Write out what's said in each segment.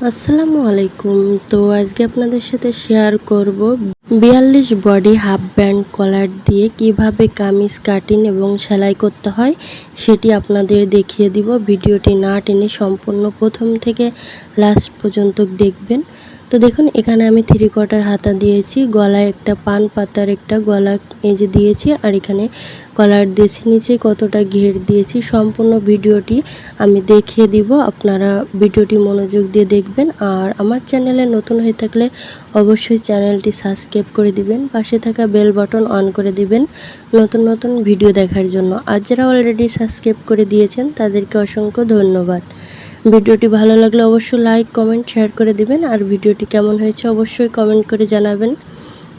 আসসালামু আলাইকুম। তো আজকে আপনাদের সাথে শেয়ার করব বিয়াল্লিশ বডি হাফ ব্যান্ড কলার দিয়ে কীভাবে কামিজ কাটিং এবং সেলাই করতে হয়, সেটি আপনাদের দেখিয়ে দিব। ভিডিওটি না টেনে সম্পূর্ণ প্রথম থেকে লাস্ট পর্যন্ত দেখবেন। তো দেখুন, এখানে আমি থ্রি কোয়ার্টার হাতা দিয়েছি, গলায় একটা পান পাতার একটা গলা যে দিয়েছি, আর এখানে কলার দিয়েছি, নিচে কতটা ঘের দিয়েছি, সম্পূর্ণ ভিডিওটি আমি দেখিয়ে দিব, আপনারা ভিডিওটি মনোযোগ দিয়ে দেখবেন, আর আমার চ্যানেলে নতুন হয়ে থাকলে অবশ্যই চ্যানেলটি সাবস্ক্রাইব করে দিবেন, পাশে থাকা বেল বাটন অন করে দিবেন, নতুন নতুন ভিডিও দেখার জন্য। আর যারা অলরেডি সাবস্ক্রাইব করে দিয়েছেন, তাদেরকে অসংখ্য ধন্যবাদ। ভিডিওটি ভালো লাগলে অবশ্যই লাইক কমেন্ট শেয়ার করে দিবেন। আর ভিডিওটি কেমন হয়েছে অবশ্যই কমেন্ট করে জানাবেন।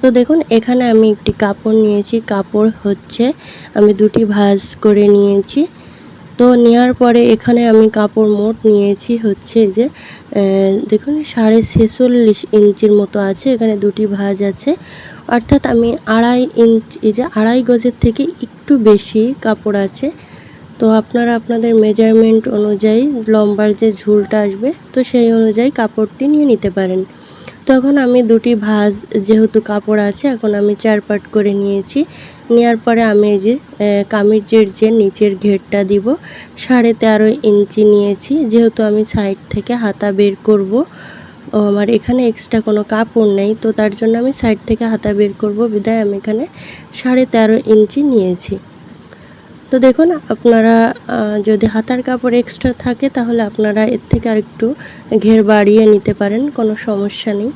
তো দেখুন, এখানে আমি একটি কাপড় নিয়েছি। কাপড় হচ্ছে, আমি দুটি ভাঁজ করে নিয়েছি। তো নেওয়ার পরে এখানে আমি কাপড় মোট নিয়েছি হচ্ছে যে দেখুন, সাড়ে ছেচল্লিশ ইঞ্চির মতো আছে। এখানে দুটি ভাঁজ আছে। অর্থাৎ আমি আড়াই ইঞ্চ, এই যে আড়াই গজের থেকে একটু বেশি কাপড় আছে। তো আপনারা আপনাদের মেজারমেন্ট অনুযায়ী লম্বার যে ঝুলটা আসবে, তো সেই অনুযায়ী কাপড়টি নিয়ে নিতে পারেন। তখন আমি দুটি ভাঁজ যেহেতু কাপড় আছে, এখন আমি চার পাট করে নিয়েছি। নেওয়ার পরে আমি যে কামিজের যে নিচের ঘেরটা দিব, সাড়ে তেরো ইঞ্চি নিয়েছি। যেহেতু আমি সাইড থেকে হাতা বের করব আমার এখানে এক্সট্রা কোনো কাপড় নেই, তো তার জন্য আমি সাইড থেকে হাতা বের করব। বিদায় আমি এখানে সাড়ে তেরো ইঞ্চি নিয়েছি। তো দেখুন, আপনারা যদি হাতার কাপড় এক্সট্রা থাকে, তাহলে আপনারা এর থেকে আরেকটু ঘের বাড়িয়ে নিতে পারেন, কোনো সমস্যা নেই।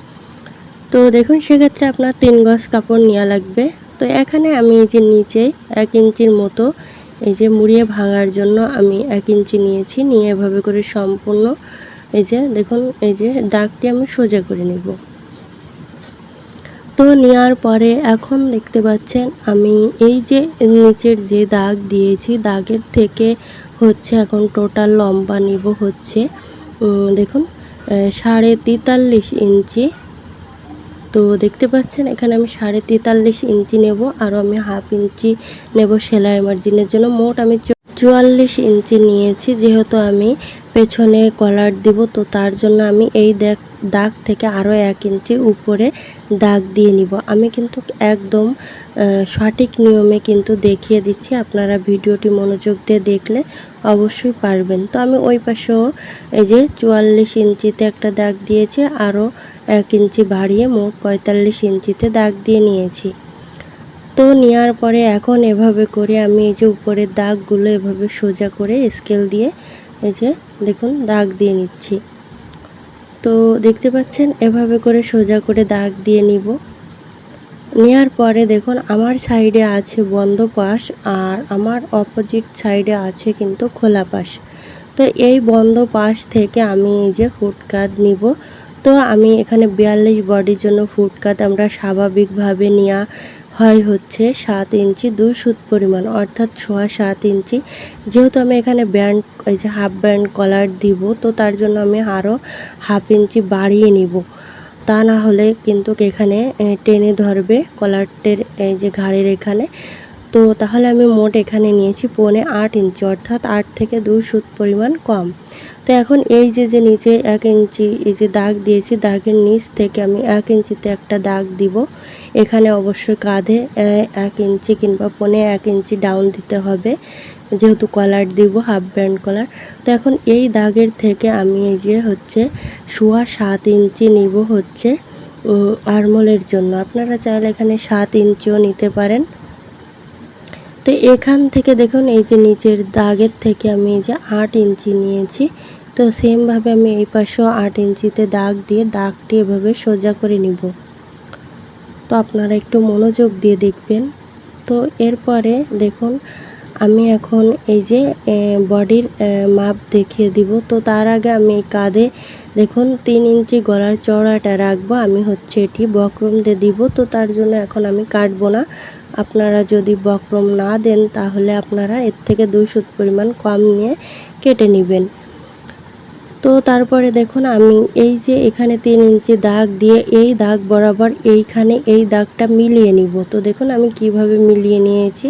তো দেখুন, সেক্ষেত্রে আপনার তিন গজ কাপড় নেওয়া লাগবে। তো এখানে আমি এই যে নিচে এক ইঞ্চির মতো এই যে মুড়িয়ে ভাঙার জন্য আমি এক ইঞ্চি নিয়েছি, নিয়ে এভাবে করে সম্পূর্ণ এই যে দেখুন, এই যে দাগটি আমি সোজা করে নেব। তো নেওয়ার পরে এখন দেখতে পাচ্ছেন আমি এই যে নিচের যে দাগ দিয়েছি, দাগের থেকে হচ্ছে এখন টোটাল লম্বা নিব হচ্ছে দেখুন সাড়ে তেতাল্লিশ ইঞ্চি। তো দেখতে পাচ্ছেন, এখানে আমি সাড়ে তেতাল্লিশ ইঞ্চি নেব আরও আমি হাফ ইঞ্চি নেব সেলাই মার্জিনের জন্য। মোট আমি চুয়াল্লিশ ইঞ্চি নিয়েছি, যেহেতু আমি পেছনে কলার দিব, তো তার জন্য আমি এই দেখ দাগ থেকে আরও এক ইঞ্চি উপরে দাগ দিয়ে নিব। আমি কিন্তু একদম সঠিক নিয়মে কিন্তু দেখিয়ে দিচ্ছি, আপনারা ভিডিওটি মনোযোগ দিয়ে দেখলে অবশ্যই পারবেন। তো আমি ওই পাশেও এই যে চুয়াল্লিশ ইঞ্চিতে একটা দাগ দিয়েছি, আরও এক ইঞ্চি বাড়িয়ে মোট পঁয়তাল্লিশ ইঞ্চিতে দাগ দিয়ে নিয়েছি। তো নেওয়ার পরে এখন এভাবে করে আমি এই যে উপরের দাগগুলো এভাবে সোজা করে স্কেল দিয়ে এই যে দেখুন দাগ দিয়ে নিচ্ছি। তো দেখতে পাচ্ছেন এভাবে করে সোজা করে দাগ দিয়ে নিব। নেওয়ার পরে দেখুন আমার সাইডে আছে বন্ধ পাশ আর আমার অপোজিট সাইডে আছে কিন্তু খোলা পাশ। তো এই বন্ধ পাশ থেকে আমি এই যে ফুটকাত নিব। তো আমি এখানে বিয়াল্লিশ বডির জন্য ফুটকাত আমরা স্বাভাবিকভাবে নেওয়া হয় হচ্ছে সাত ইঞ্চি দুই সুত পরিমাণ, অর্থাৎ ছোয়া সাত ইঞ্চি। যেহেতু আমি এখানে ব্যান্ড, এই যে হাফ ব্যান্ড কলার দিব, তো তার জন্য আমি আরও হাফ ইঞ্চি বাড়িয়ে নিব। তা না হলে কিন্তু এখানে টেনে ধরবে কলারটের, এই যে ঘাড়ের এখানে। তো তাহলে আমি মোট এখানে নিয়েছি পৌনে আট ইঞ্চি অর্থাৎ আট থেকে দুই সুত পরিমাণ কম। তো এখন এই যে যে নিচে এক ইঞ্চি এই যে দাগ দিয়েছি, দাগের নিচ থেকে আমি এক ইঞ্চিতে একটা দাগ দিব। এখানে অবশ্যই কাঁধে এক ইঞ্চি কিংবা পনে এক ইঞ্চি ডাউন দিতে হবে। যেহেতু কলার দিব হাফ ব্যান্ড কলার তো এখন এই দাগের থেকে আমি এই যে হচ্ছে শোয়া সাত ইঞ্চি নিব হচ্ছে আরমোলের জন্য। আপনারা চাইলে এখানে সাত ইঞ্চিও নিতে পারেন। তো এখান থেকে দেখুন, এই যে নিচের দাগের থেকে আমি এই যে আট ইঞ্চি নিয়েছি। তো সেমভাবে আমি এই পাশেও আট ইঞ্চিতে দাগ দিয়ে দাগটি এভাবে সোজা করে নিব। তো আপনারা একটু মনোযোগ দিয়ে দেখবেন। তো এরপরে দেখুন, আমি এখন এই যে বডির মাপ দেখিয়ে দিব। তো তার আগে আমি কাঁধে দেখুন, তিন ইঞ্চি গলার চড়াটা রাখব। আমি হচ্ছে এটি বক্রম দিয়ে দিব। তো তার জন্য এখন আমি কাটবো না। আপনারা যদি বক্রম না দেন, তাহলে আপনারা এর থেকে দুই সুত পরিমাণ কম নিয়ে কেটে নেবেন। তো তারপরে দেখুন, আমি এই যে এখানে তিন ইঞ্চি দাগ দিয়ে এই দাগ বরাবর এইখানে এই দাগটা মিলিয়ে নিব। তো দেখুন, আমি কীভাবে মিলিয়ে নিয়েছি।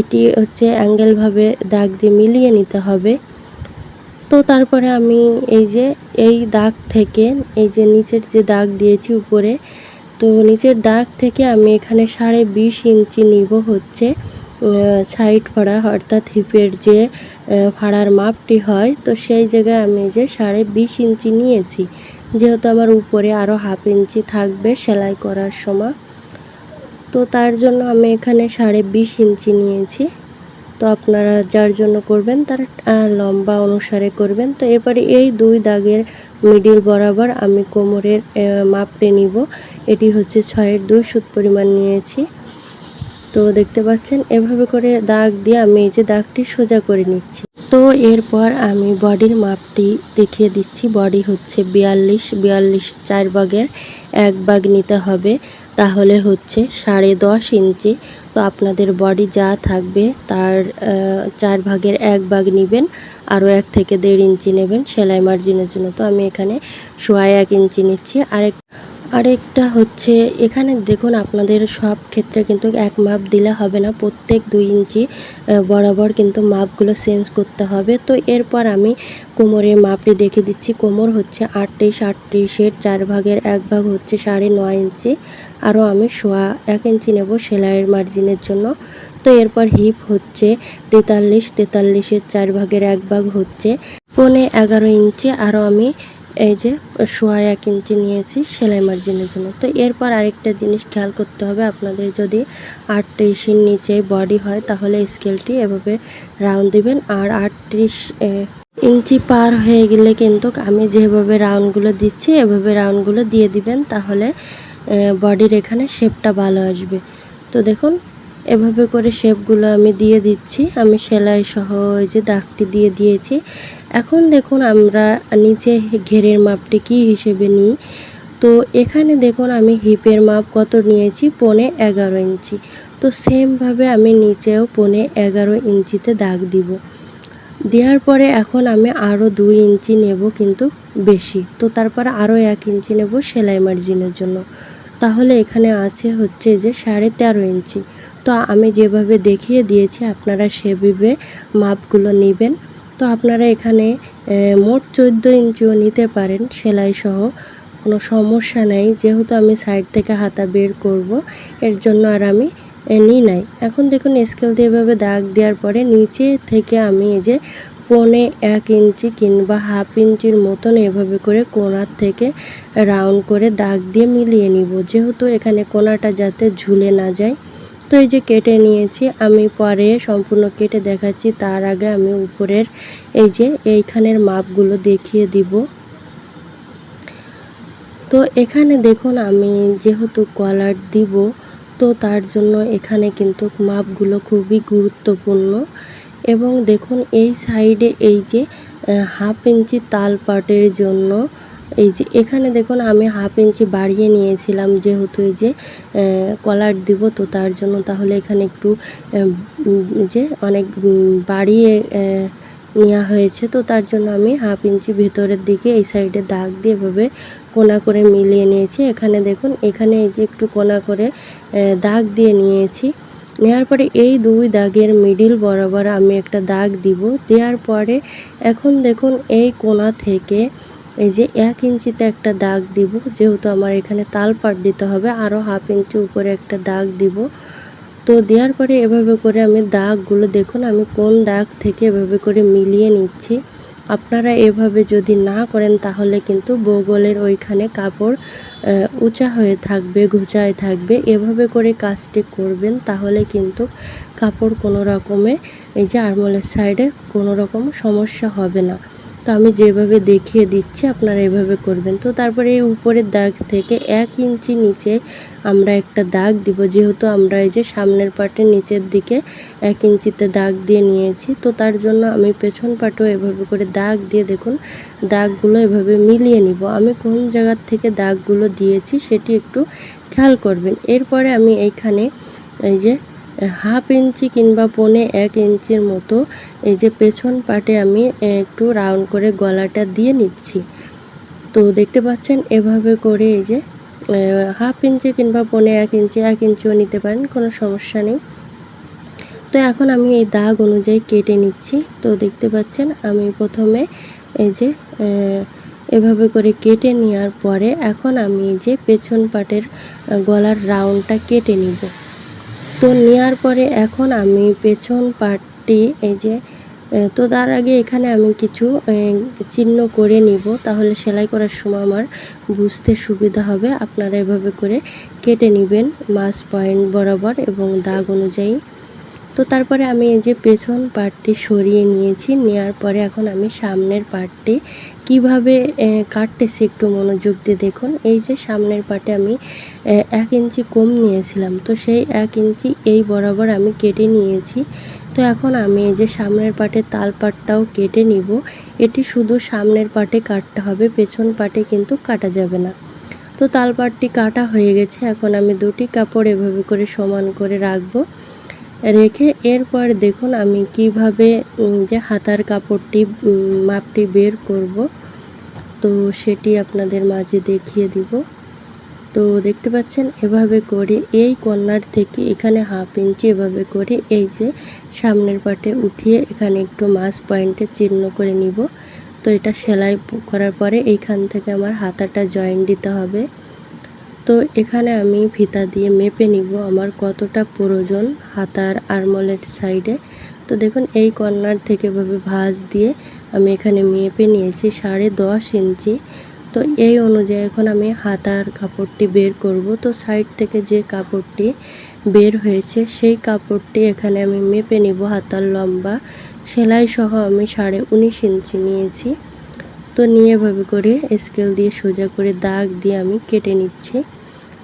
এটি হচ্ছে অ্যাঙ্গেলভাবে দাগ দিয়ে মিলিয়ে নিতে হবে। তো তারপরে আমি এই যে এই দাগ থেকে, এই যে নিচের যে দাগ দিয়েছি উপরে তো নিচের দাগ থেকে আমি এখানে সাড়ে বিশ ইঞ্চি নিব হচ্ছে সাইড ফাড়া অর্থাৎ হিপের যে ফাড়ার মাপটি হয়, তো সেই জায়গায় আমি যে সাড়ে বিশ ইঞ্চি নিয়েছি, যেহেতু আমার উপরে আরও হাফ ইঞ্চি থাকবে সেলাই করার সময়, তো তার জন্য আমি এখানে সাড়ে বিশ ইঞ্চি নিয়েছি। তো আপনারা যার জন্য করবেন তার লম্বা অনুসারে করবেন। তো এরপরে এই দুই দাগের মিডিল বরাবর আমি কোমরের মাপটি নিব। এটি হচ্ছে ছয়ের দুই সুত পরিমাণ নিয়েছি। তো দেখতে পাচ্ছেন, এভাবে করে দাগ দিয়ে আমি এই যে দাগটি সোজা করে নিচ্ছি। তো এরপর আমি বডির মাপটি দেখিয়ে দিচ্ছি। বডি হচ্ছে বিয়াল্লিশ বিয়াল্লিশ চার ভাগের এক ভাগ নিতে হবে। তাহলে হচ্ছে সাড়ে দশ ইঞ্চি। তো আপনাদের বডি যা থাকবে তার চার ভাগের এক ভাগ নেবেন, আরও এক থেকে দেড় ইঞ্চি নেবেন সেলাই মার্জিনের জন্য। তো আমি এখানে সোয়া এক ইঞ্চি নিচ্ছি। আরেক আরেকটা হচ্ছে, এখানে দেখুন আপনাদের সব ক্ষেত্রে কিন্তু এক মাপ দিলে হবে না, প্রত্যেক দুই ইঞ্চি বরাবর কিন্তু মাপগুলো চেঞ্জ করতে হবে। তো এরপর আমি কোমরের মাপটি দেখে দিচ্ছি। কোমর হচ্ছে আটত্রিশ, আটত্রিশের চার ভাগের এক ভাগ হচ্ছে সাড়ে নয় ইঞ্চি। আরও আমি সোয়া এক ইঞ্চি নেব সেলাইয়ের মার্জিনের জন্য। তো এরপর হিপ হচ্ছে তেতাল্লিশ, তেতাল্লিশের চার ভাগের এক ভাগ হচ্ছে, পনে এগারো ইঞ্চি। আরও আমি এই যে, সোয়া এক ইঞ্চি নিয়েছি সেলাই মার্জিনের জন্য। তো এরপর আরেকটা জিনিস খেয়াল করতে হবে আপনাদের, যদি আটত্রিশের নিচে বডি হয় তাহলে স্কেলটি এভাবে রাউন্ড দিবেন। আর আটত্রিশ ইঞ্চি পার হয়ে গেলে কিন্তু আমি যেভাবে রাউন্ডগুলো দিচ্ছি, এভাবে রাউন্ডগুলো দিয়ে দিবেন তাহলে বডির এখানে শেপটা ভালো আসবে। তো দেখুন, এভাবে করে শেপগুলো আমি দিয়ে দিচ্ছি। আমি সেলাই সহ যে দাগটি দিয়ে দিয়েছি। এখন দেখুন আমরা নিচে ঘেরের মাপটি কী হিসেবে নিই? তো এখানে দেখুন আমি হিপের মাপ কত নিয়েছি? পনে এগারো ইঞ্চি। তো সেমভাবে আমি নিচেও পনে এগারো ইঞ্চিতে দাগ দিব। দেওয়ার পরে এখন আমি আরও দুই ইঞ্চি নেব কিন্তু বেশি। তো তারপরে আরও এক ইঞ্চি নেব সেলাই মার্জিনের জন্য। তাহলে এখানে আছে হচ্ছে যে সাড়ে তেরো ইঞ্চি। তো আমি যেভাবে দেখিয়ে দিয়েছি আপনারা সেভাবে মাপগুলো নেবেন। তো আপনারা এখানে মোট চোদ্দ ইঞ্চিও নিতে পারেন সেলাই সহ কোনো সমস্যা নেই। যেহেতু আমি সাইড থেকে হাতা বের করব, এর জন্য আর আমি নিই নাই। এখন দেখুন, স্কেল দিয়ে এভাবে দাগ দেওয়ার পরে নিচে থেকে আমি এই যে পনে এক ইঞ্চি কিংবা হাফ ইঞ্চির মতন এভাবে করে কোনার থেকে রাউন্ড করে দাগ দিয়ে মিলিয়ে নিব। যেহেতু এখানে কোনাটা যাতে ঝুলে না যায় তো এই যে কেটে নিয়েছি, আমি পরে সম্পূর্ণ কেটে দেখাচ্ছি। তার আগে আমি উপরের এই যে এইখানের মাপগুলো দেখিয়ে দিব। তো এখানে দেখুন, আমি যেহেতু কলার দিব, তো তার জন্য এখানে কিন্তু মাপগুলো খুবই গুরুত্বপূর্ণ। এবং দেখুন, এই সাইডে এই যে হাফ ইঞ্চি তাল পাটের জন্য এই যে, এখানে দেখুন আমি হাফ ইঞ্চি বাড়িয়ে নিয়েছিলাম যেহেতু এই যে কলার দিব তো তার জন্য তাহলে এখানে একটু যে অনেক বাড়িয়ে নেওয়া হয়েছে তো তার জন্য আমি হাফ ইঞ্চি ভেতরের দিকে এই সাইডে দাগ দিয়ে এভাবে কোনা করে মিলিয়ে নিয়েছি। এখানে দেখুন, এখানে এই যে একটু কোনা করে দাগ দিয়ে নিয়েছি। নেওয়ার পরে এই দুই দাগের মিডিল বরাবর আমি একটা দাগ দিব। দেওয়ার পরে এখন দেখুন এই কোনা থেকে এই যে এক ইঞ্চিতে একটা দাগ দিব, যেহেতু আমার এখানে তাল পাট দিতে হবে আরও হাফ ইঞ্চি উপরে একটা দাগ দিব। তো দেওয়ার পরে এভাবে করে আমি দাগগুলো দেখুন, আমি কোন দাগ থেকে এভাবে করে মিলিয়ে নিচ্ছি। আপনারা এভাবে যদি না করেন, তাহলে কিন্তু বগলের ওইখানে কাপড় উঁচা হয়ে থাকবে, ঘুচায় থাকবে। এভাবে করে কাজটি করবেন, তাহলে কিন্তু কাপড় কোনো রকমে, এই যে আরমোলের সাইডে কোনো রকম সমস্যা হবে না। তো আমি যেভাবে দেখিয়ে দিচ্ছি, আপনারা এভাবে করবেন। তো তারপরে এই উপরের দাগ থেকে এক ইঞ্চি নিচে আমরা একটা দাগ দিব। যেহেতু আমরা এই যে সামনের পাটের নিচের দিকে এক ইঞ্চিতে দাগ দিয়ে নিয়েছি, তো তার জন্য আমি পেছন পাটেও এভাবে করে দাগ দিয়ে দেখুন, দাগগুলো এভাবে মিলিয়ে নিব। আমি কোন জায়গার থেকে দাগগুলো দিয়েছি সেটি একটু খেয়াল করবেন। এরপরে আমি এইখানে এই যে হাফ ইঞ্চি কিংবা পনে এক ইঞ্চির মতো এই যে পেছন পাটে আমি একটু রাউন্ড করে গলাটা দিয়ে নিচ্ছি। তো দেখতে পাচ্ছেন এভাবে করে এই যে হাফ ইঞ্চি কিংবা পনে এক ইঞ্চি, এক ইঞ্চিও নিতে পারেন, কোনো সমস্যা নেই। তো এখন আমি এই দাগ অনুযায়ী কেটে নিচ্ছি। তো দেখতে পাচ্ছেন আমি প্রথমে এই যে এভাবে করে কেটে নেওয়ার পরে এখন আমি এই যে পেছন পাটের গলার রাউন্ডটা কেটে নিব। তো নেওয়ার পরে এখন আমি পেছন পার্টটি এই যে তো তার আগে এখানে আমি কিছু চিহ্ন করে নিব। তাহলে সেলাই করার সময় আমার বুঝতে সুবিধা হবে। আপনারা এভাবে করে কেটে নেবেন মাছ পয়েন্ট বরাবর এবং দাগ অনুযায়ী। তো তারপরে আমি এই যে পেছন পার্টটি সরিয়ে নিয়েছি নেওয়ার পরে এখন আমি সামনের পার্টটি কীভাবে কাটতেছি একটু মনোযোগ দিয়ে দেখুন। এই যে সামনের পার্টে আমি এক ইঞ্চি কম নিয়েছিলাম, তো সেই এক ইঞ্চি এই বরাবর আমি কেটে নিয়েছি। তো এখন আমি এই যে সামনের পাটে তাল পাটটাও কেটে নিব। এটি শুধু সামনের পাটে কাটতে হবে, পেছন পাটে কিন্তু কাটা যাবে না। তো তাল পাটটি কাটা হয়ে গেছে, এখন আমি দুটি কাপড় এভাবে করে সমান করে রাখব। রেখে এরপর দেখুন আমি কীভাবে যে হাতার কাপড়টি মাপটি বের করব। তো সেটি আপনাদের মাঝে দেখিয়ে দিব। তো দেখতে পাচ্ছেন, এভাবে করে এই কর্নার থেকে এখানে হাফ ইঞ্চি এভাবে করে এই যে সামনের পাটে উঠিয়ে এখানে একটু মাছ পয়েন্টে চিহ্ন করে নিব। তো এটা সেলাই করার পরে এইখান থেকে আমার হাতাটা জয়েন দিতে হবে। তো এখানে আমি ফিতা দিয়ে মেপে নিব আমার কতটা প্রয়োজন হাতার আরমলের সাইডে। তো দেখুন, এই কর্নার থেকে এভাবে ভাঁজ দিয়ে আমি এখানে মেপে নিয়েছি সাড়ে দশ ইঞ্চি। তো এই অনুযায়ী এখন আমি হাতার কাপড়টি বের করব। তো সাইড থেকে যে কাপড়টি বের হয়েছে সেই কাপড়টি এখানে আমি মেপে নিব হাতার লম্বা। সেলাই সহ আমি সাড়ে উনিশ ইঞ্চি নিয়েছি। তো নিয়ে এভাবে করে স্কেল দিয়ে সোজা করে দাগ দিয়ে আমি কেটে নিচ্ছি।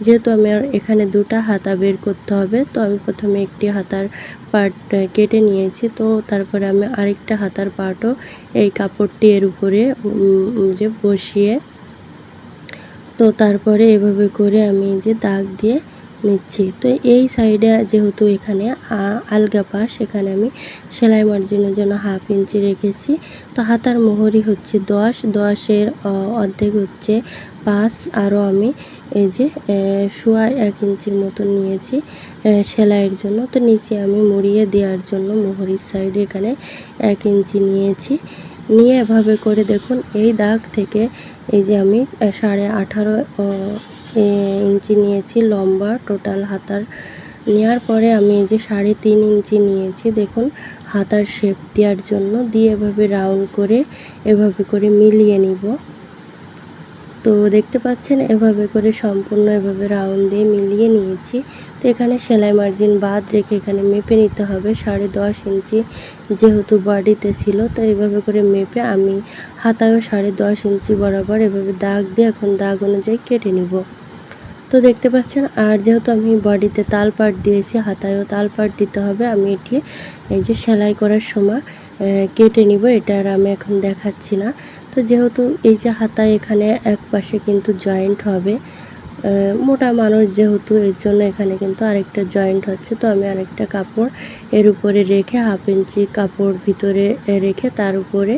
যেহেতু আমি আর এখানে দুটা হাতা বের করতে হবে, তো আমি প্রথমে একটি হাতার পার্ট কেটে নিয়েছি। তো তারপরে আমি আরেকটা হাতার পার্টও এই কাপড়টি এর উপরে যে বসিয়ে, তো তারপরে এভাবে করে আমি যে দাগ দিয়ে নিচ্ছি। তো এই সাইডে যেহেতু এখানে আলগা পাশ, এখানে আমি সেলাই মার্জিনের জন্য হাফ ইঞ্চি রেখেছি। তো হাতার মোহরি হচ্ছে দশ, দশের অর্ধেক হচ্ছে পাঁচ। আরও আমি এই যে সোয়া এক ইঞ্চির মতো নিয়েছি সেলাইয়ের জন্য। তো নিচে আমি মুড়িয়ে দেওয়ার জন্য মোহরির সাইডে এখানে এক ইঞ্চি নিয়েছি। নিয়ে এভাবে করে দেখুন, এই দাগ থেকে এই যে আমি সাড়ে আঠারো ইঞ্চি নিয়েছি লম্বা টোটাল হাতার। নেওয়ার পরে আমি এই যে সাড়ে তিন ইঞ্চি নিয়েছি, দেখুন, হাতার শেপ দেওয়ার জন্য। দিয়ে এভাবে রাউন্ড করে এভাবে করে মিলিয়ে নিব। তো দেখতে পাচ্ছেন, এভাবে করে সম্পূর্ণ এভাবে রাউন্ড দিয়ে মিলিয়ে নিয়েছি। তো এখানে সেলাই মার্জিন বাদ রেখে এখানে মেপে নিতে হবে। সাড়ে দশ ইঞ্চি যেহেতু বডিতে ছিল, তো এভাবে করে মেপে আমি হাতায়ও সাড়ে দশ ইঞ্চি বরাবর এভাবে দাগ দিয়ে এখন দাগ অনুযায়ী কেটে নিব। তো দেখতে পাচ্ছেন, আর যেহেতু আমি বডিতে তাল পাট দিয়েছি, হাতায়ও তাল পাট দিতে হবে, আমি এটি, এই যে সেলাই করার সময় কেটে নিব, এটা আর আমি এখন দেখাচ্ছি না। তো যেহেতু এই যে হাতায় এখানে এক পাশে কিন্তু জয়েন্ট হবে মোটা মানুষ যেহেতু, এর জন্য এখানে কিন্তু আরেকটা জয়েন্ট হচ্ছে, তো আমি আরেকটা কাপড় এর উপরে রেখে হাফ ইঞ্চি কাপড় ভিতরে রেখে তার উপরে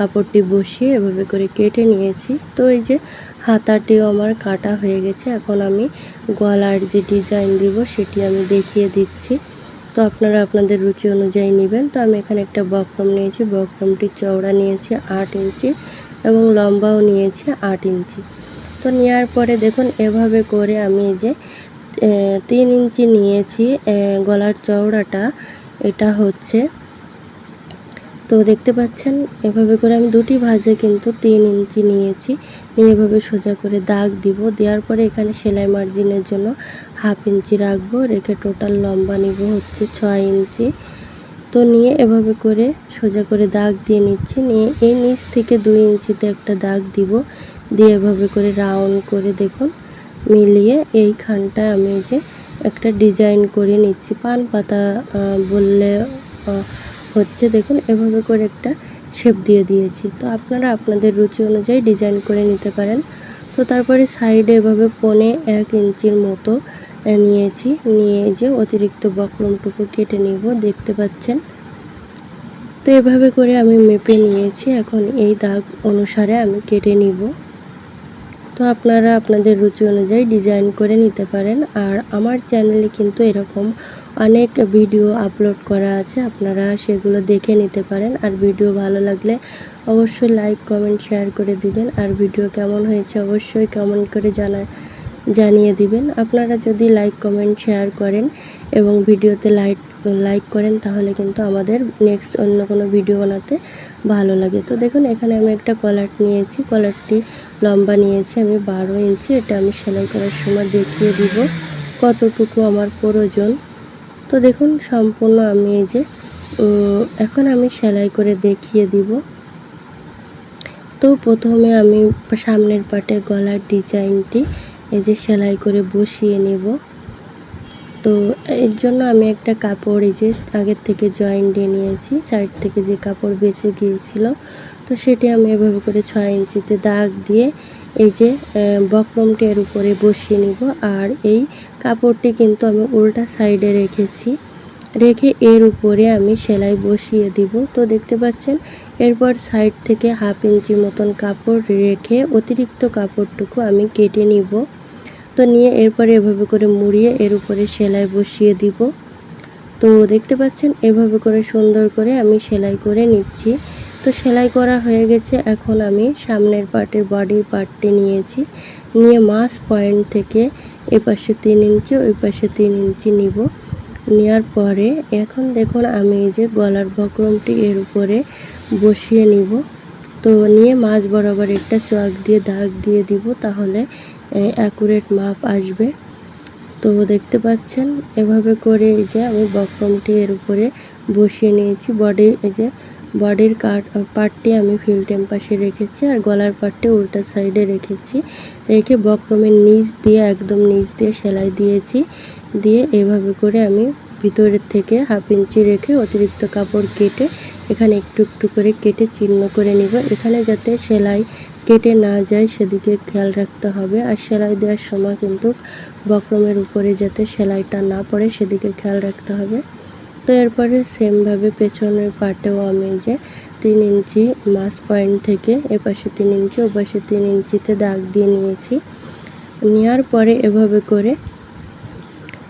কাপড়টি বসিয়ে এভাবে করে কেটে নিয়েছি। তো এই যে হাতাটিও আমার কাটা হয়ে গেছে। এখন আমি গলার যে ডিজাইন দিব সেটি আমি দেখিয়ে দিচ্ছি। তো আপনারা আপনাদের রুচি অনুযায়ী নেবেন। তো আমি এখানে একটা বক্রম নিয়েছি। বক্রমটির চওড়া নিয়েছি আট ইঞ্চি এবং লম্বাও নিয়েছি আট ইঞ্চি। তো নেওয়ার পরে দেখুন, এভাবে করে আমি যে তিন ইঞ্চি নিয়েছি। গলার চওড়াটা, এটা হচ্ছে তো দেখতে পাচ্ছেন, এভাবে করে আমি দুটি ভাজে কিন্তু তিন ইঞ্চি নিয়েছি। নিয়ে এভাবে সোজা করে দাগ দিব। দেওয়ার পরে এখানে সেলাই মার্জিনের জন্য হাফ ইঞ্চি রাখব। রেখে টোটাল লম্বা নিব হচ্ছে ছয় ইঞ্চি। তো নিয়ে এভাবে করে সোজা করে দাগ দিয়ে নিচ্ছি। নিয়ে এই নিচ থেকে দুই ইঞ্চিতে একটা দাগ দিব। দিয়ে এভাবে করে রাউন্ড করে দেখুন, মিলিয়ে এই এইখানটায় আমি যে একটা ডিজাইন করে নিচ্ছি। পান পাতা বললে হচ্ছে দেখুন, এভাবে করে একটা শেপ দিয়ে দিয়েছি। তো আপনারা আপনাদের রুচি অনুযায়ী ডিজাইন করে নিতে পারেন। তো তারপরে সাইডে এভাবে পনে এক ইঞ্চির মতো নিয়েছি। নিয়ে যে অতিরিক্ত বক্রমটুকু কেটে নিব, দেখতে পাচ্ছেন। তো এভাবে করে আমি মেপে নিয়েছি। এখন এই দাগ অনুসারে আমি কেটে নিব। তো আপনারা আপনাদের রুচি অনুযায়ী ডিজাইন করে নিতে পারেন। আর আমার চ্যানেলে কিন্তু এরকম অনেক ভিডিও আপলোড করা আছে, আপনারা সেগুলো দেখে নিতে পারেন। আর ভিডিও ভালো লাগলে অবশ্যই লাইক কমেন্ট শেয়ার করে দিবেন। আর ভিডিও কেমন হয়েছে অবশ্যই কমেন্ট করে জানা, জানিয়ে দিবেন। আপনারা যদি লাইক কমেন্ট শেয়ার করেন এবং ভিডিওতে লাইক লাইক করেন, তাহলে কিন্তু আমাদের নেক্সট অন্য কোনো ভিডিও বানাতে ভালো লাগে। তো দেখুন, এখানে আমি একটা কলার নিয়েছি। কলারটি লম্বা নিয়েছি, আমি বারো ইঞ্চি এটা আমি সেলাই করার সময় দেখিয়ে দিব কতটুকু আমার প্রয়োজন। তো দেখুন, সম্পূর্ণ আমি এই যে এখন আমি সেলাই করে দেখিয়ে দিব। তো প্রথমে আমি সামনের পাটে গলার ডিজাইনটি এই যে সেলাই করে বসিয়ে নেব। তো এর জন্য আমি একটা কাপড় এই যে আগের থেকে জয়েন দিয়ে নিয়েছি সাইড থেকে যে কাপড় বেঁচে গিয়েছিল, তো সেটি আমি এভাবে করে ছয় ইঞ্চিতে দাগ দিয়ে এই যে বক্রমটি এর উপরে বসিয়ে নিব। আর এই কাপড়টি কিন্তু আমি উল্টা সাইডে রেখেছি, রেখে এর উপরে আমি সেলাই বসিয়ে দিব। তো দেখতে পাচ্ছেন, এরপর সাইড থেকে হাফ ইঞ্চি মতন কাপড় রেখে অতিরিক্ত কাপড়টুকু আমি কেটে নিব। তো নিয়ে এরপরে এভাবে করে মুড়িয়ে এর উপরে সেলাই বসিয়ে দিব। তো দেখতে পাচ্ছেন, এভাবে করে সুন্দর করে আমি সেলাই করে নিচ্ছি। তো সেলাই করা হয়ে গেছে, এখন আমি সামনের পার্টের বডির পার্টটি নিয়েছি। নিয়ে মাস পয়েন্ট থেকে এ পাশে তিন ইঞ্চি ওই পাশে তিন ইঞ্চি নিব। নেওয়ার পরে এখন দেখুন, আমি এই যে গলার বক্রমটি এর উপরে বসিয়ে নিব। তো নিয়ে মাছ বরাবর একটা চক দিয়ে দাগ দিয়ে দিব, তাহলে অ্যাকুরেট মাপ আসবে। তো দেখতে পাচ্ছেন, এভাবে করে এই যে আমি বক্রমটি এর উপরে বসিয়ে নিয়েছি। বডি এই যে বডির কাট পার্টটি আমি ফিল্টেম পাশে রেখেছি আর গলার পার্টটি উল্টা সাইডে রেখেছি। রেখে বক্রমের নিচ দিয়ে, একদম নিচ দিয়ে সেলাই দিয়েছি। দিয়ে এভাবে করে আমি ভিতরের থেকে হাফ ইঞ্চি রেখে অতিরিক্ত কাপড় কেটে এখানে একটু একটু করে কেটে চিহ্ন করে নিব। এখানে যাতে সেলাই কেটে না যায়, সেদিকে খেয়াল রাখতে হবে। আর সেলাই দেওয়ার সময় কিন্তু বক্রমের উপরে যাতে সেলাইটা না পড়ে, সেদিকে খেয়াল রাখতে হবে। তো এরপরে সেমভাবে পেছনের পাটেও আমি যে তিন ইঞ্চি মাস পয়েন্ট থেকে এপাশে তিন ইঞ্চি, ওপাশে তিন ইঞ্চিতে দাগ দিয়ে নিয়েছি। নেওয়ার পরে এভাবে করে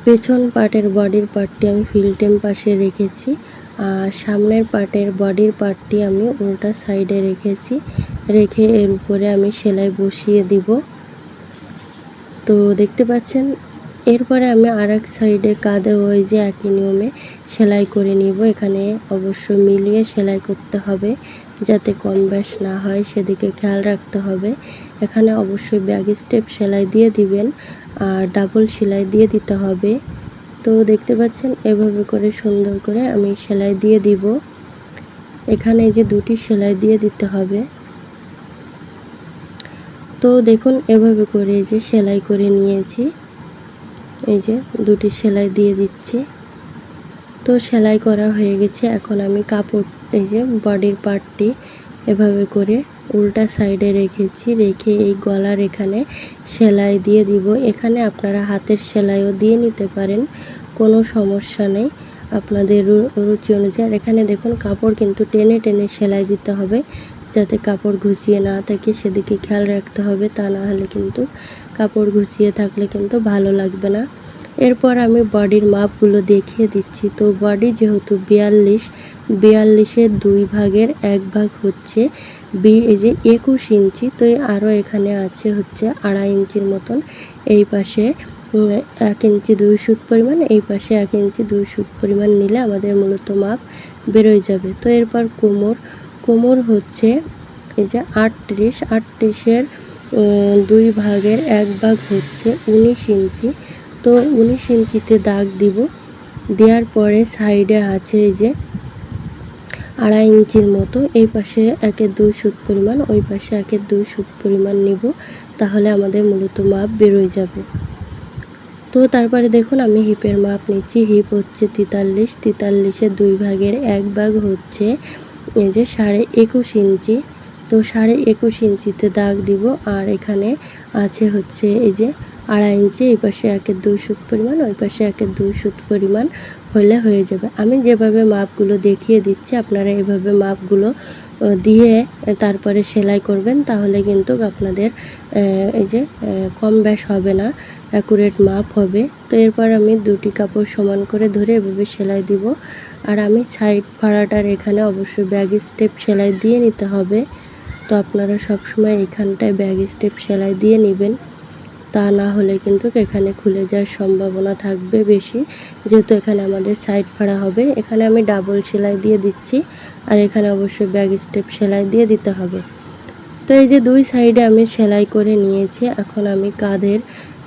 পেছন পার্টের বডির পার্টটি আমি ফিল্টেম পাশে রেখেছি। আর সামনের পার্টের বডির পার্টটি আমি উল্টা সাইডে রেখেছি। রেখে এর উপরে আমি সেলাই বসিয়ে দিব। তো দেখতে পাচ্ছেন, এরপরে আমি আর এক সাইডে কাঁধে ওই যে একই নিয়মে সেলাই করে নিব। এখানে অবশ্য মিলিয়ে সেলাই করতে হবে, যাতে কম ব্যাস না হয়, সেদিকে খেয়াল রাখতে হবে। এখানে অবশ্যই ব্যাগ স্টেপ সেলাই দিয়ে দিবেন, আর ডাবল সেলাই দিয়ে দিতে হবে। তো দেখতে পাচ্ছেন, এভাবে করে সুন্দর করে আমি সেলাই দিয়ে দিব। এখানে যে দুটি সেলাই দিয়ে দিতে হবে। তো দেখুন, এভাবে করে যে সেলাই করে নিয়েছি। এই যে দুটি সেলাই দিয়ে দিচ্ছি। তো সেলাই করা হয়ে গেছে। এখন আমি কাপড়, এই যে বডির পার্টটি এভাবে করে উল্টা সাইডে রেখেছি, রেখে এই গলার এখানে সেলাই দিয়ে দিব। এখানে আপনারা হাতের সেলাইও দিয়ে নিতে পারেন, কোনো সমস্যা নেই আপনাদের রুচি অনুযায়ী। আর এখানে দেখুন, কাপড় কিন্তু টেনে টেনে সেলাই দিতে হবে, যাতে কাপড় ঘুষিয়ে না থাকে, সেদিকে খেয়াল রাখতে হবে, তা না হলে কিন্তু কাপড় ঘুষিয়ে থাকলে কিন্তু ভালো লাগবে না। এরপর আমি বডির মাপগুলো দেখিয়ে দিচ্ছি। তো বডি যেহেতু বিয়াল্লিশ, বিয়াল্লিশের দুই ভাগের এক ভাগ হচ্ছে বি, এই যে একুশ ইঞ্চি, তো আরও এখানে আছে হচ্ছে আড়াই ইঞ্চির মতন। এই পাশে এক ইঞ্চি দুই সুত পরিমাণ, এই পাশে এক ইঞ্চি দুই সুত পরিমাণ নিলে আমাদের মূলত মাপ বেরোয় যাবে। তো এরপর কোমর কোমর হচ্ছে এই যে আটত্রিশ, আটত্রিশের দুই ভাগের এক ভাগ হচ্ছে উনিশ ইঞ্চি। তো উনিশ ইঞ্চিতে দাগ দিব, দেওয়ার পরে সাইডে আছে এই যে আড়াই ইঞ্চির মতো, এই পাশে একের দুই সুত পরিমাণ, ওই পাশে একের দুই সুত পরিমাণ নিব, তাহলে আমাদের মূলত মাপ বেরোয় যাবে। তো তারপরে দেখুন, আমি হিপের মাপ নিচ্ছি, হিপ হচ্ছে তেতাল্লিশ তেতাল্লিশের দুই ভাগের এক ভাগ হচ্ছে এই যে সাড়ে একুশ ইঞ্চি। তো সাড়ে একুশ ইঞ্চিতে দাগ দিব, আর এখানে আছে হচ্ছে এই যে আড়াই ইঞ্চি, এই পাশে একের দুই সুত পরিমাণ, ওই পাশে একের দুই সুত পরিমাণ হলে হয়ে যাবে। আমি যেভাবে মাপগুলো দেখিয়ে দিচ্ছি, আপনারা এভাবে মাপগুলো দিয়ে তারপরে সেলাই করবেন, তাহলে কিন্তু আপনাদের এই যে কম ব্যাস হবে না, অ্যাকুরেট মাপ হবে। তো এরপর আমি দুটি কাপড় সমান করে ধরে এভাবে সেলাই দিব। আর আমি সাইড ফাড়াটার এখানে অবশ্যই ব্যাগ স্টেপ সেলাই দিয়ে নিতে হবে। তো আপনারা সবসময় এখানটায় ব্যাগ স্টেপ সেলাই দিয়ে নেবেন। তা না হলে কিন্তু এখানে খুলে যাওয়ার সম্ভাবনা থাকবে বেশি। যেহেতু এখানে আমাদের সাইড ফাড়া হবে, এখানে আমি ডাবল সেলাই দিয়ে দিচ্ছি আর এখানে অবশ্যই ব্যাগ স্টেপ সেলাই দিয়ে দিতে হবে। তো এই যে দুই সাইডে আমি সেলাই করে নিয়েছি, এখন আমি কাঁধের,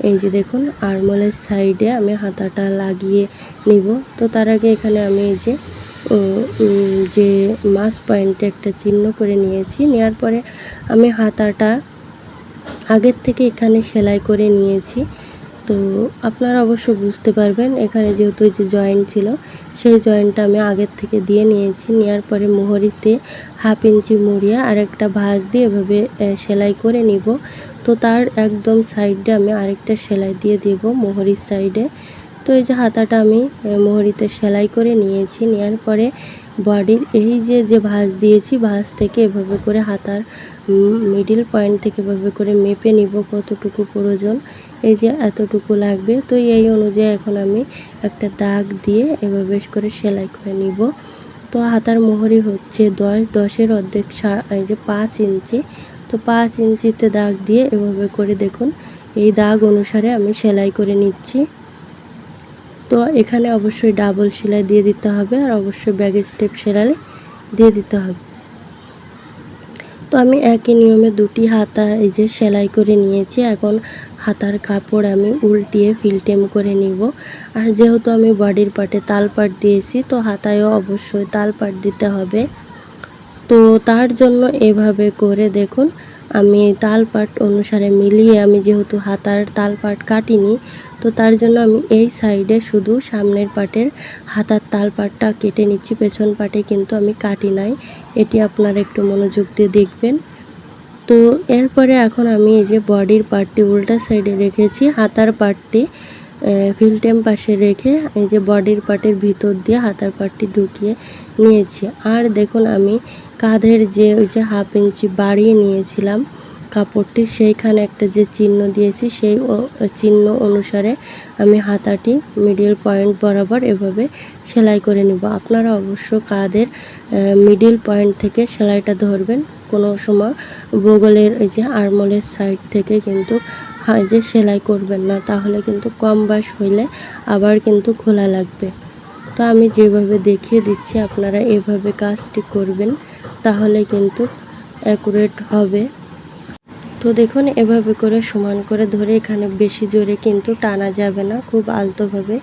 এই যে দেখুন আরমোলের সাইডে আমি হাতাটা লাগিয়ে নিব। তো তার আগে এখানে আমি এই যে যে মাস পয়েন্টে একটা চিহ্ন করে নিয়েছি। নেওয়ার পরে আমি হাতাটা আগের থেকে এখানে সেলাই করে নিয়েছি। তো আপনারা অবশ্য বুঝতে পারবেন, এখানে যেহেতু যে জয়েন্ট ছিল, সেই জয়েন্টটা আমি আগের থেকে দিয়ে নিয়েছি। নেওয়ার পরে মোহরিতে হাফ ইঞ্চি মুড়িয়ে আর একটা ভাঁজ দিয়ে এভাবে সেলাই করে নিব। তো তার একদম সাইডে আমি আরেকটা সেলাই দিয়ে দেব মোহরির সাইডে তো এই যে হাতাটা আমি মোহরিতে সেলাই করে নিয়েছি। নেওয়ার পরে বডির এই যে যে ভাঁজ দিয়েছি, ভাঁজ থেকে এভাবে করে হাতার মিডিল পয়েন্ট থেকে এভাবে করে মেপে নিব কতটুকু প্রয়োজন। এই যে এতটুকু লাগবে। তো এই অনুযায়ী এখন আমি একটা দাগ দিয়ে এভাবে করে সেলাই করে নিব। তো হাতার মোহরি হচ্ছে দশ, দশের অর্ধেক এই যে পাঁচ ইঞ্চি। তো পাঁচ ইঞ্চিতে দাগ দিয়ে এভাবে করে দেখুন, এই দাগ অনুসারে আমি সেলাই করে নিচ্ছি। তো এখানে অবশ্যই ডাবল সেলাই দিয়ে দিতে হবে আর অবশ্যই ব্যাগ স্টেপ সেলাই দিয়ে দিতে হবে। তো আমি একই নিয়মে দুটি হাতা এই যে সেলাই করে নিয়েছি। এখন হাতার কাপড় আমি উল্টিয়ে ফিলটেম করে নিব। আর যেহেতু আমি বডির পাট দিয়েছি, তো হাতায়ও অবশ্যই তাল পাট দিতে হবে। তো তার জন্য এভাবে করে দেখুন আমি তাল পাট অনুসারে মিলিয়ে আমি যেহেতু হাতার তাল পাট কাটিনি, তো তার জন্য আমি এই সাইডে শুধু সামনের পাটের হাতার তাল পাটটা কেটে নিচ্ছি, পেছন পাটে কিন্তু আমি কাটি নাই। এটি আপনারা একটু মনোযোগ দিয়ে দেখবেন। তো এরপরে এখন আমি এই যে বডির পার্টটি উল্টা সাইডে রেখেছি, হাতার পার্টটি ফিলটেম পাশে রেখে এই যে বডির পার্টের ভিতর দিয়ে হাতার পার্টটি ঢুকিয়ে নিয়েছি। আর দেখুন আমি কাঁধের যে ওই যে হাফ ইঞ্চি বাড়িয়ে নিয়েছিলাম কাপড়টি, সেইখানে একটা যে চিহ্ন দিয়েছি, সেই চিহ্ন অনুসারে আমি হাতাটি মিডিল পয়েন্ট বরাবর এভাবে সেলাই করে নিব। আপনারা অবশ্য কাঁধের মিডিল পয়েন্ট থেকে সেলাইটা ধরবেন। কোনো সময় বগলের এই যে আরমোলের সাইড থেকে কিন্তু যে সেলাই করবেন না, তাহলে কিন্তু কম বাস হইলে আবার কিন্তু খোলা লাগবে। তো আমি যেভাবে দেখিয়ে দিচ্ছি, আপনারা এভাবে কাজটি করবেন। তাহলে কিন্তু অ্যাকুরেট হবে। তো দেখুন, এভাবে করে সমান করে ধরে এখানে বেশি জোরে কিন্তু টানা যাবে না, খুব আলতোভাবে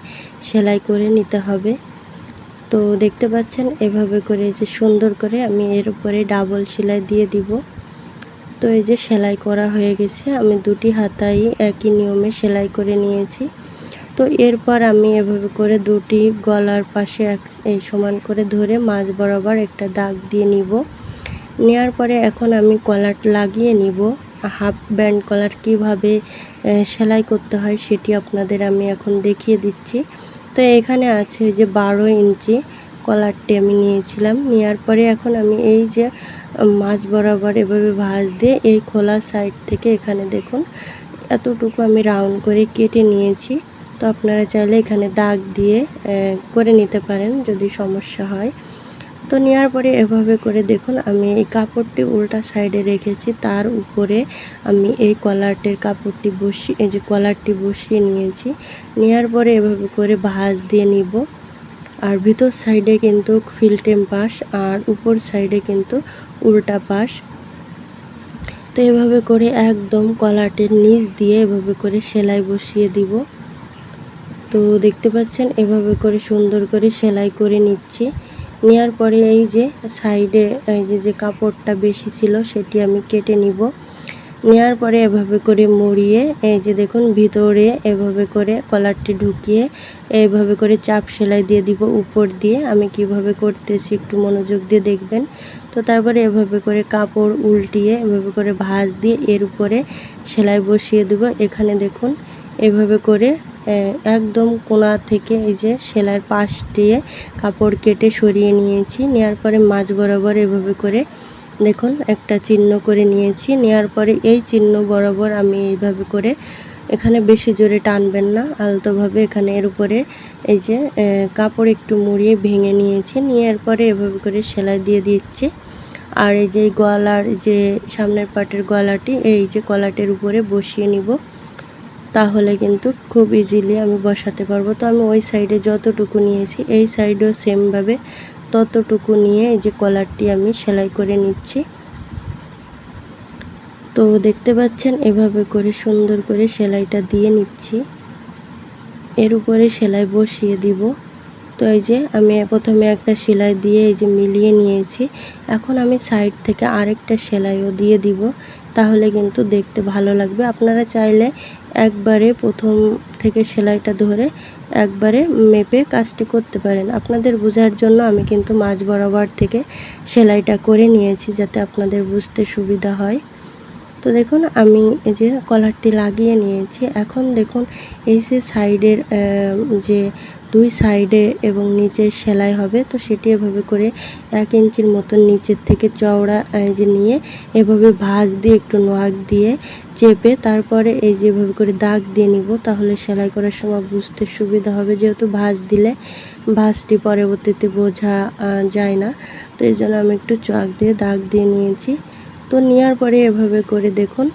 সেলাই করে নিতে হবে। তো দেখতে পাচ্ছেন, এভাবে করে যে সুন্দর করে আমি এর উপরে ডাবল সেলাই দিয়ে দিব। তো এই যে সেলাই করা হয়ে গেছে, আমি দুটি হাতাই একই নিয়মে সেলাই করে নিয়েছি। তো এরপর আমি এভাবে করে দুটি গলার পাশে এক এই সমান করে ধরে মাঝ বরাবর একটা দাগ দিয়ে নিব। নেওয়ার পরে এখন আমি কলার লাগিয়ে নিব। হাফ ব্যান্ড কলার কীভাবে সেলাই করতে হয় সেটি আপনাদের আমি এখন দেখিয়ে দিচ্ছি। তো এখানে আছে যে বারো ইঞ্চি কলারটি আমি নিয়েছিলাম। নেওয়ার পরে এখন আমি এই যে মাছ বরাবর এভাবে ভাঁজ দিয়ে এই খোলা সাইড থেকে এখানে দেখুন, এতটুকু আমি রাউন্ড করে কেটে নিয়েছি। তো আপনারা চাইলে এখানে দাগ দিয়ে করে নিতে পারেন যদি সমস্যা হয়। তো নেওয়ার পরে এভাবে করে দেখুন, আমি এই কাপড়টি উল্টা সাইডে রেখেছি। তার উপরে আমি এই কলারটির কাপড়টি বসিয়ে, এই যে কলারটি বসিয়ে নিয়েছি। নেওয়ার পরে এভাবে করে ভাঁজ দিয়ে নিব। আর ভিতর সাইডে কিন্তু ফিল্টেম পাশ, আর উপর সাইডে কিন্তু উল্টা পাশ। তো এভাবে করে একদম কলারটির নিচ দিয়ে এভাবে করে সেলাই বসিয়ে দিব। তো দেখতে পাচ্ছেন, এভাবে করে সুন্দর করে সেলাই করে নিচ্ছি। নেওয়ার পরে এই যে সাইডে, এই যে যে কাপড়টা বেশি ছিল সেটি আমি কেটে নিব। নেওয়ার পরে এভাবে করে মুড়িয়ে, এই যে দেখুন, ভিতরে এভাবে করে কলারটি ঢুকিয়ে এইভাবে করে চাপ সেলাই দিয়ে দিব উপর দিয়ে। আমি কীভাবে করতেছি একটু মনোযোগ দিয়ে দেখবেন। তো তারপরে এভাবে করে কাপড় উল্টিয়ে এভাবে করে ভাঁজ দিয়ে এর উপরে সেলাই বসিয়ে দেবো। এখানে দেখুন, এভাবে করে একদম কোনা থেকে এই যে সেলাইয়ের পাশ দিয়ে কাপড় কেটে সরিয়ে নিয়েছি। নেওয়ার পরে মাঝ বরাবর এভাবে করে দেখুন একটা চিহ্ন করে নিয়েছি। নেওয়ার পরে এই চিহ্ন বরাবর আমি এইভাবে করে এখানে বেশি জোরে টানবেন না, আলতোভাবে এখানে এর উপরে এই যে কাপড় একটু মুড়িয়ে ভেঙে নিয়েছি। নেওয়ার পরে এভাবে করে সেলাই দিয়ে দিচ্ছি। আর এই যে গলার যে সামনের পাটের গলাটি, এই যে কলাটের উপরে বসিয়ে নিব। তাহলে কিন্তু খুব ইজিলি আমি বসাতে পারব। তো আমি ওই সাইডে যতটুকু নিয়েছি, এই সাইডেও সেমভাবে ততটুকু নিয়ে এই যে কলারটি আমি সেলাই করে নিচ্ছি। তো দেখতে পাচ্ছেন, এভাবে করে সুন্দর করে সেলাইটা দিয়ে নিচ্ছি। এর উপরে সেলাই বসিয়ে দিব। তো এই যে আমি প্রথমে একটা সেলাই দিয়ে এই যে মিলিয়ে নিয়েছি। এখন আমি সাইড থেকে আরেকটা সেলাইও দিয়ে দিব। তাহলে কিন্তু দেখতে ভালো লাগবে। আপনারা চাইলে একবারে প্রথম থেকে সেলাইটা ধরে একবারে মেপে কাজটি করতে পারেন। আপনাদের বোঝার জন্য আমি কিন্তু মাঝ বরাবর থেকে সেলাইটা করে নিয়েছি যাতে আপনাদের বুঝতে সুবিধা হয়। তো দেখুন, আমি এই যে কলারটি লাগিয়ে নিয়েছি। এখন দেখুন, এই যে সাইডের যে দুই সাইডে এবং নিচে সেলাই হবে। তো সেটি এভাবে করে এক ইঞ্চির মতন নিচের থেকে চওড়া যে নিয়ে এভাবে ভাঁজ দিয়ে একটু নোয়াক দিয়ে চেপে তারপরে এই যেভাবে করে দাগ দিয়ে নিব, তাহলে সেলাই করার সময় বুঝতে সুবিধা হবে। যেহেতু ভাঁজ দিলে ভাঁজটি পরবর্তীতে বোঝা যায় না। তো এই জন্য আমি একটু চক দিয়ে দাগ দিয়ে নিয়েছি। তো নেওয়ার পরে এভাবে করে দেখুন,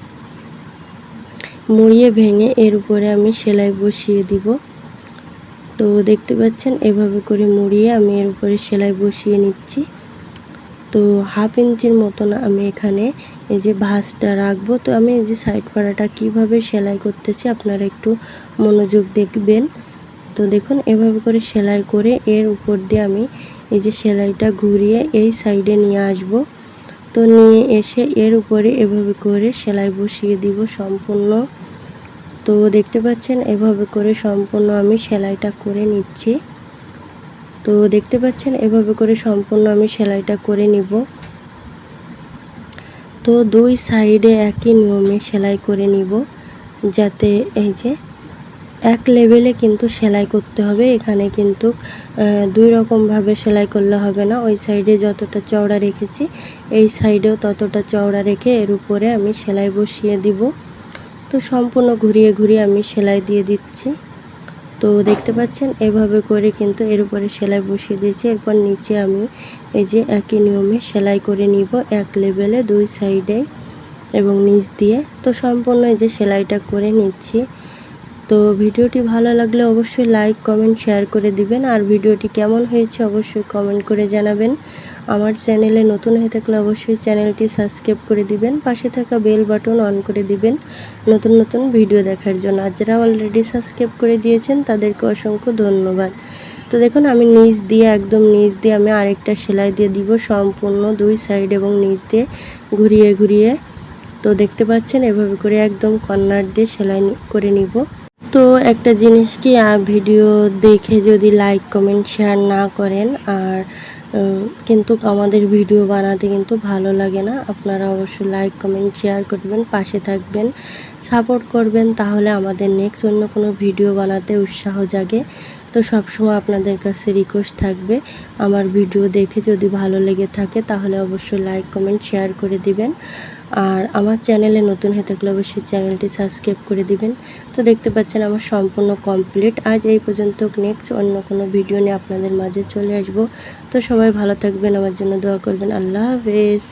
মুড়িয়ে ভেঙে এর উপরে আমি সেলাই বসিয়ে দিব। তো দেখতে পাচ্ছেন, এভাবে করে মুড়িয়ে আমি এর উপরে সেলাই বসিয়ে নিচ্ছি। তো হাফ ইঞ্চির মতন আমি এখানে এই যে ভাঁজটা রাখব। তো আমি এই যে সাইড পাড়াটা কীভাবে সেলাই করতেছি আপনারা একটু মনোযোগ দেখবেন। তো দেখুন, এভাবে করে সেলাই করে এর উপর দিয়ে আমি এই যে সেলাইটা ঘুরিয়ে এই সাইডে নিয়ে আসব। তো নিয়ে এসে এর উপরে এভাবে করে সেলাই বসিয়ে দিব সম্পূর্ণ। তো দেখতে পাচ্ছেন, এভাবে করে সম্পূর্ণ আমি সেলাইটা করে নিচ্ছি। তো দেখতে পাচ্ছেন, এভাবে করে সম্পূর্ণ আমি সেলাইটা করে নিব। তো দুই সাইডে একই নিয়মে সেলাই করে নিব, যাতে এই যে এক লেভেলে কিন্তু সেলাই করতে হবে, এখানে কিন্তু দুই রকমভাবে সেলাই করলে হবে না। ওই সাইডে যতটা চওড়া রেখেছি, এই সাইডেও ততটা চওড়া রেখে এর উপরে আমি সেলাই বসিয়ে দিব। তো সম্পূর্ণ ঘুরিয়ে ঘুরিয়ে আমি সেলাই দিয়ে দিচ্ছি। তো দেখতে পাচ্ছেন, এভাবে করে কিন্তু এর উপরে সেলাই বসিয়ে দিয়েছি। এরপর নিচে আমি এই যে একই নিয়মে সেলাই করে নিব এক লেভেলে দুই সাইডে এবং নিচ দিয়ে। তো সম্পূর্ণ এই যে সেলাইটা করে নিচ্ছি। তো ভিডিওটি ভালো লাগলে অবশ্যই লাইক কমেন্ট শেয়ার করে দিবেন। আর ভিডিওটি কেমন হয়েছে অবশ্যই কমেন্ট করে জানাবেন। আমার চ্যানেলে নতুন হয়ে থাকলে অবশ্যই চ্যানেলটি সাবস্ক্রাইব করে দিবেন, পাশে থাকা বেল বাটন অন করে দিবেন নতুন নতুন ভিডিও দেখার জন্য। আর যারা অলরেডি সাবস্ক্রাইব করে দিয়েছেন, তাদেরকে অসংখ্য ধন্যবাদ। তো দেখুন, আমি নিচ দিয়ে, একদম নিচ দিয়ে আমি আরেকটা সেলাই দিয়ে দিব, সম্পূর্ণ দুই সাইড এবং নিচ দিয়ে ঘুরিয়ে ঘুরিয়ে। তো দেখতে পাচ্ছেন, এভাবে করে একদম কর্নার দিয়ে সেলাই করে নিব। তো একটা জিনিস কি ভিডিও দেখে যদি লাইক কমেন্ট শেয়ার না করেন, আর কিন্তু আমাদের ভিডিও বানাতে কিন্তু ভালো লাগে না। আপনারা অবশ্যই লাইক কমেন্ট শেয়ার করবেন, পাশে থাকবেন সাপোর্ট করবেন, তাহলে আমাদের নেক্সট অন্য কোনো ভিডিও বানাতে উৎসাহ জাগে। তো সবসময় আপনাদের কাছে রিকোয়েস্ট থাকবে। আমার ভিডিও দেখে যদি ভালো লেগে থাকে, তাহলে অবশ্যই লাইক কমেন্ট শেয়ার করে দিবেন। আর আমার চ্যানেলে নতুন হয়ে থাকলে অবশ্যই চ্যানেলটি সাবস্ক্রাইব করে দিবেন। তো দেখতে পাচ্ছেন আমার সম্পূর্ণ কমপ্লিট। আজ এই পর্যন্ত নেক্সট অন্য কোনো ভিডিও নিয়ে আপনাদের মাঝে চলে আসব। তো সবাই ভালো থাকবেন, আমার জন্য দোয়া করবেন। আল্লাহ হাফেজ।